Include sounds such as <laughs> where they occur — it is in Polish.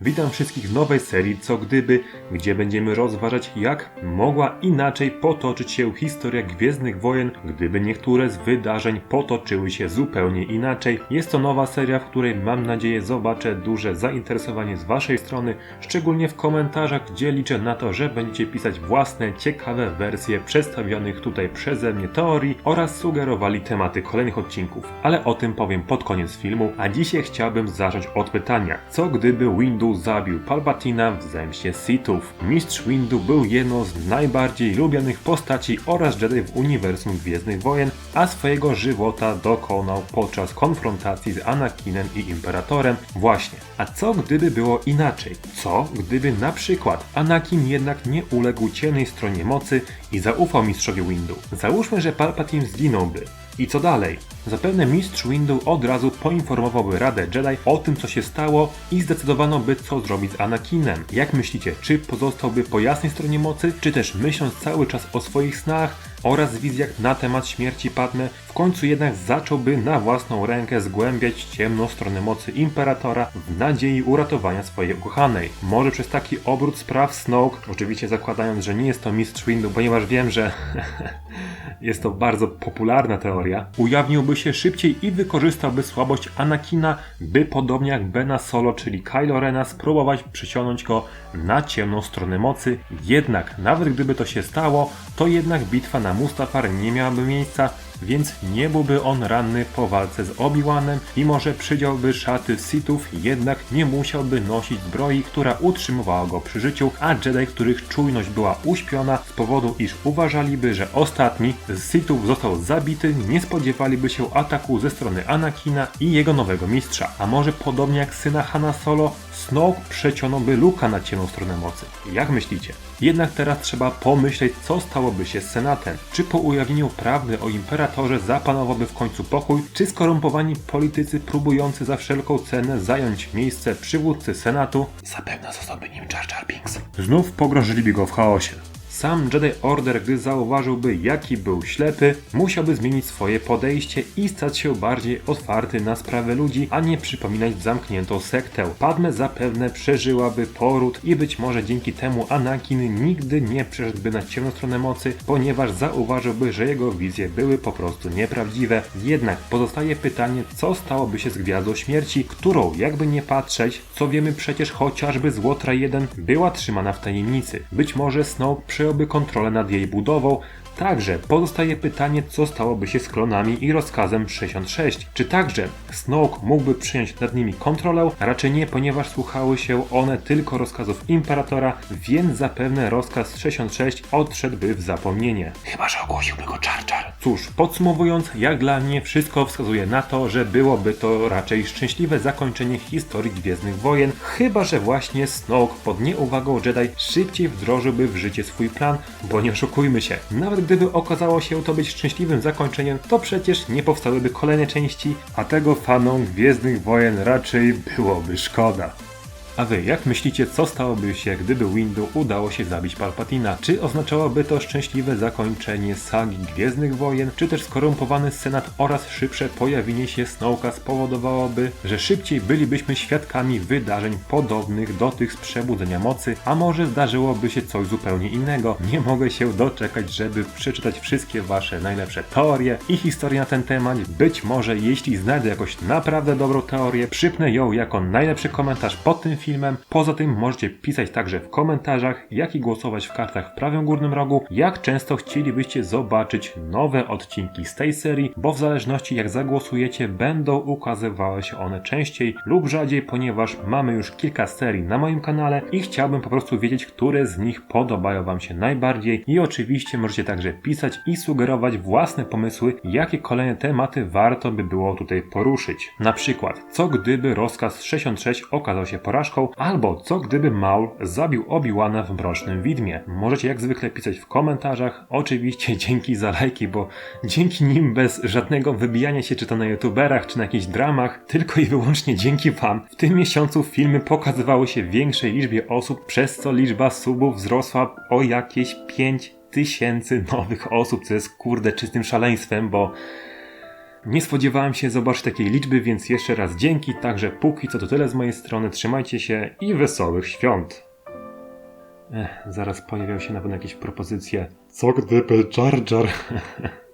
Witam wszystkich w nowej serii Co Gdyby, gdzie będziemy rozważać jak mogła inaczej potoczyć się historia Gwiezdnych Wojen, gdyby niektóre z wydarzeń potoczyły się zupełnie inaczej. Jest to nowa seria, w której mam nadzieję zobaczę duże zainteresowanie z Waszej strony, szczególnie w komentarzach, gdzie liczę na to, że będziecie pisać własne ciekawe wersje przedstawionych tutaj przeze mnie teorii oraz sugerowali tematy kolejnych odcinków. Ale o tym powiem pod koniec filmu, a dzisiaj chciałbym zacząć od pytania, co gdyby Windu zabił Palpatina w zemście Sithów? Mistrz Windu był jedną z najbardziej lubianych postaci oraz Jedi w uniwersum Gwiezdnych Wojen, a swojego żywota dokonał podczas konfrontacji z Anakinem i Imperatorem. Właśnie. A co gdyby było inaczej? Co gdyby na przykład Anakin jednak nie uległ ciemnej stronie mocy i zaufał mistrzowi Windu? Załóżmy, że Palpatine zginąłby. I co dalej? Zapewne mistrz Windu od razu poinformowałby Radę Jedi o tym, co się stało i zdecydowano by, co zrobić z Anakinem. Jak myślicie, czy pozostałby po jasnej stronie mocy, czy też myśląc cały czas o swoich snach oraz wizjach na temat śmierci Padme, w końcu jednak zacząłby na własną rękę zgłębiać ciemną stronę mocy Imperatora w nadziei uratowania swojej ukochanej. Może przez taki obrót spraw Snoke, oczywiście zakładając, że nie jest to mistrz Windu, ponieważ wiem, że <laughs> jest to bardzo popularna teoria, ujawniłby się szybciej i wykorzystałby słabość Anakina, by podobnie jak Bena Solo, czyli Kylo Rena, spróbować przyciągnąć go na ciemną stronę mocy. Jednak, nawet gdyby to się stało, to jednak bitwa na Mustafar nie miałaby miejsca, więc nie byłby on ranny po walce z Obi-Wanem i może przydziałby szaty Sithów, jednak nie musiałby nosić zbroi, która utrzymywała go przy życiu, a Jedi, których czujność była uśpiona z powodu, iż uważaliby, że ostatni z Sithów został zabity, nie spodziewaliby się ataku ze strony Anakina i jego nowego mistrza. A może podobnie jak syna Hanna Solo, Snoke przecionąłby Luka na ciemną stronę mocy. Jak myślicie? Jednak teraz trzeba pomyśleć, co stałoby się z Senatem. Czy po ujawnieniu prawdy o Imperatorze zapanowałby w końcu pokój, czy skorumpowani politycy próbujący za wszelką cenę zająć miejsce przywódcy Senatu zapewne zostałby nim Jar Jar Binks. Znów pogrążyliby go w chaosie. Sam Jedi Order, gdy zauważyłby, jaki był ślepy, musiałby zmienić swoje podejście i stać się bardziej otwarty na sprawy ludzi, a nie przypominać zamkniętą sektę. Padme zapewne przeżyłaby poród i być może dzięki temu Anakin nigdy nie przeszedłby na ciemną stronę mocy, ponieważ zauważyłby, że jego wizje były po prostu nieprawdziwe. Jednak pozostaje pytanie, co stałoby się z Gwiazdą Śmierci, którą, jakby nie patrzeć, co wiemy przecież chociażby z Łotra 1 była trzymana w tajemnicy. Być może Snoke przejąłby kontrolę nad jej budową, Także pozostaje pytanie, co stałoby się z klonami i rozkazem 66. Czy także Snoke mógłby przyjąć nad nimi kontrolę? Raczej nie, ponieważ słuchały się one tylko rozkazów Imperatora, więc zapewne rozkaz 66 odszedłby w zapomnienie. Chyba, że ogłosiłby go Jar. Cóż, podsumowując, jak dla mnie wszystko wskazuje na to, że byłoby to raczej szczęśliwe zakończenie historii Gwiezdnych Wojen, chyba, że właśnie Snoke pod nieuwagą Jedi szybciej wdrożyłby w życie swój plan, bo nie oszukujmy się, nawet gdyby okazało się to być szczęśliwym zakończeniem, to przecież nie powstałyby kolejne części, a tego fanom Gwiezdnych Wojen raczej byłoby szkoda. A wy, jak myślicie, co stałoby się, gdyby Windu udało się zabić Palpatina? Czy oznaczałoby to szczęśliwe zakończenie sagi Gwiezdnych Wojen, czy też skorumpowany Senat oraz szybsze pojawienie się Snowka spowodowałoby, że szybciej bylibyśmy świadkami wydarzeń podobnych do tych z Przebudzenia Mocy, a może zdarzyłoby się coś zupełnie innego? Nie mogę się doczekać, żeby przeczytać wszystkie wasze najlepsze teorie i historie na ten temat. Być może jeśli znajdę jakąś naprawdę dobrą teorię, przypnę ją jako najlepszy komentarz pod tym filmem. Poza tym możecie pisać także w komentarzach, jak i głosować w kartach w prawym górnym rogu, jak często chcielibyście zobaczyć nowe odcinki z tej serii, bo w zależności jak zagłosujecie, będą ukazywały się one częściej lub rzadziej, ponieważ mamy już kilka serii na moim kanale i chciałbym po prostu wiedzieć, które z nich podobają Wam się najbardziej. I oczywiście możecie także pisać i sugerować własne pomysły, jakie kolejne tematy warto by było tutaj poruszyć. Na przykład, co gdyby rozkaz 66 okazał się porażką, albo co gdyby Maul zabił Obi-Wana w Mrocznym Widmie. Możecie jak zwykle pisać w komentarzach, oczywiście <laughs> dzięki za lajki, bo dzięki nim bez żadnego wybijania się czy to na youtuberach, czy na jakichś dramach, tylko i wyłącznie dzięki wam, w tym miesiącu filmy pokazywały się większej liczbie osób, przez co liczba subów wzrosła o jakieś 5 tysięcy nowych osób, co jest kurde czystym szaleństwem, bo Nie spodziewałem się zobaczyć takiej liczby, więc jeszcze raz dzięki. Także póki co to tyle z mojej strony. Trzymajcie się i wesołych świąt. Ech, zaraz pojawią się na pewno jakieś propozycje. Co gdyby Jar Jar <laughs>